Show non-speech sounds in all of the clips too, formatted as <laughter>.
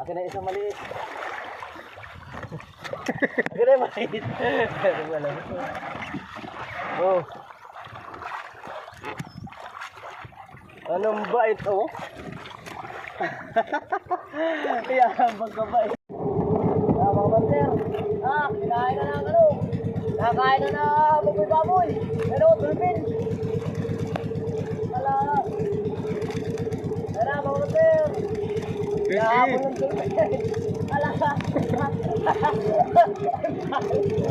Akin na isang maliit. Akin na maliit. Wala. Oh. Anong bait oh? <laughs> Kaya magkabait. Ah, mga banter. Ah, kinain na ng ano. Nakakain na na baboy-baboy. Ano, tulpin. Ala. Tara, mga banter. Kaya ako ng tulpin. Ala.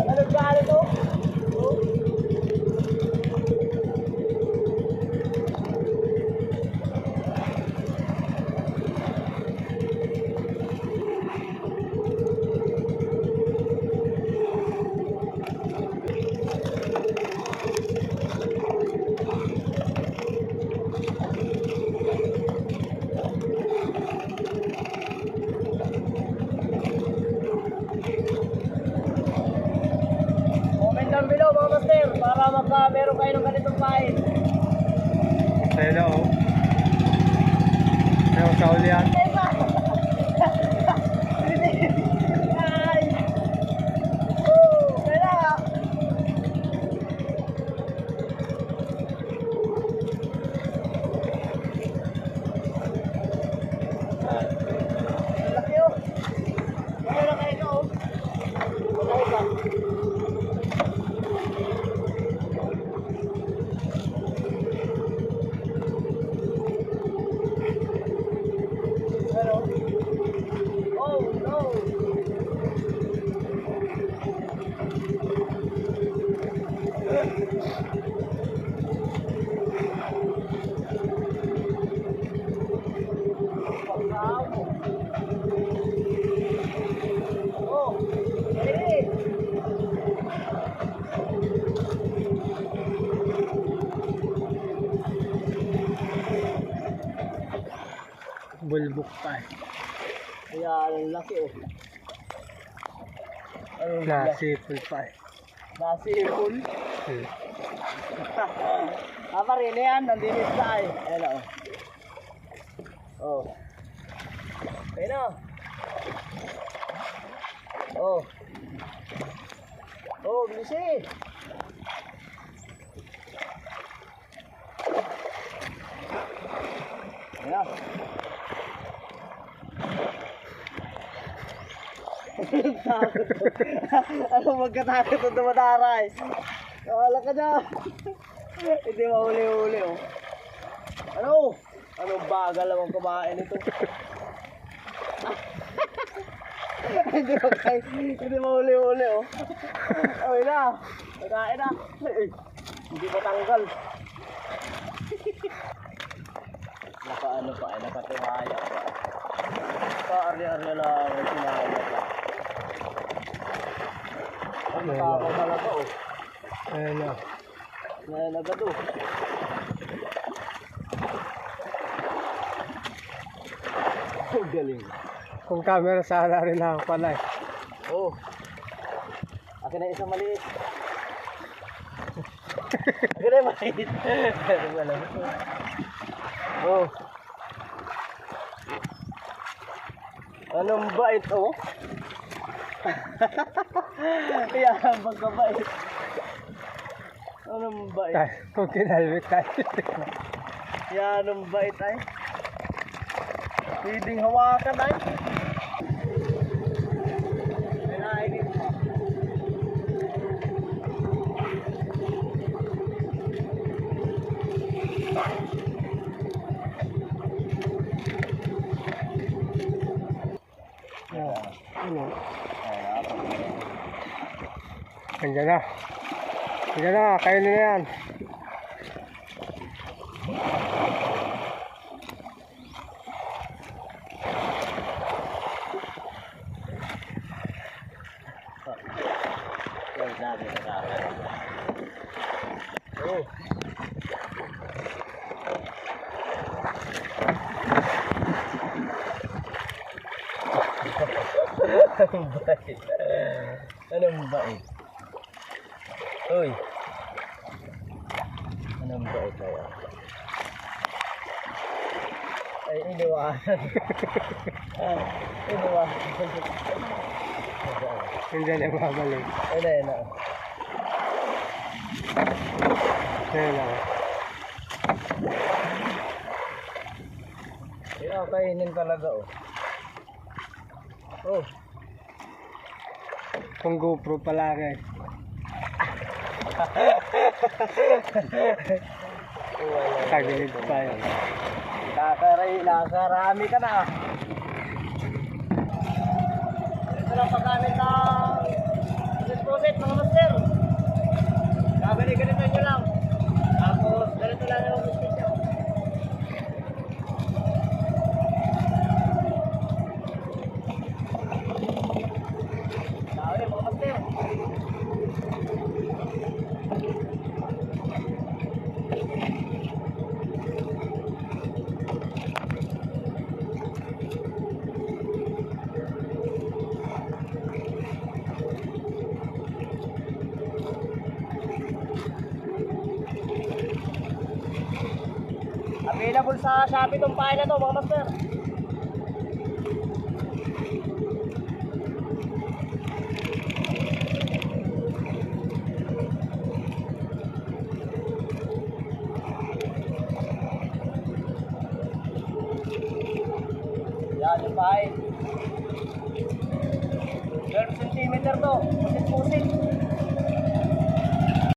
Anong gano'n to? Oh. Comment down below mga master para magka meron kayo ng ganitong pain. Oh. Ayaw sa ulian. Teka! Ay! Woo! Kaya! Laki oh! Meron kayo oh! Wala pa. Ano? Oh no! Oh, eh. Bulbok pa eh. Kaya ang laki oh. Ano Nasipol pa eh. Nasipol. Hmm. pare, na yan. Nandinis na eh. Ayan oh. Oh. Ayan na. Oh. Oh, bilisi. Ayan ano magkatakot ang dumadaray? Wala ka na. Hindi mahuli-huli oh. Ano? Ano bagal naman kumain ito? <laughs> hindi mo kay hindi mahuli-huli oh. Ay na. Nakain na. Eh, Hindi matanggal. Naka ano pa, eh, nakatihaya pa. Pa-arya-arya lang ang sinaya pa. Ang Ano ba? na. Ngayon agad oh. Oh, galing. Kung camera sana rin lang pala eh. Oh. Akin na isang maliit. Akin na maliit. Wala. Oh. Anong bait oh? <laughs> Kaya magkabait. Anong bait? Tay, kung kinalwit tayo. Yan ang bait ay. Pwedeng hawakan ay. Ayun na, ayun. Ano? Andiyan na. Andiyan na, kainin na yan. Anong bait? Anong bait? Uy. Anong bait na yan? Ay, iniwanan. di ba? <laughs> <laughs> Hindi na babalik. Ayun na, ayun na. Ayun, kainin talaga, oh. Oh, Kung GoPro pala ka wala. Tagilid pa yun. Kakaray, nakarami ka na. Ito lang paggamit ng pusit mga master. Available sa Shopee tong pahay na to mga master. Yan yung pahay. 12 cm to. Pusit-pusit.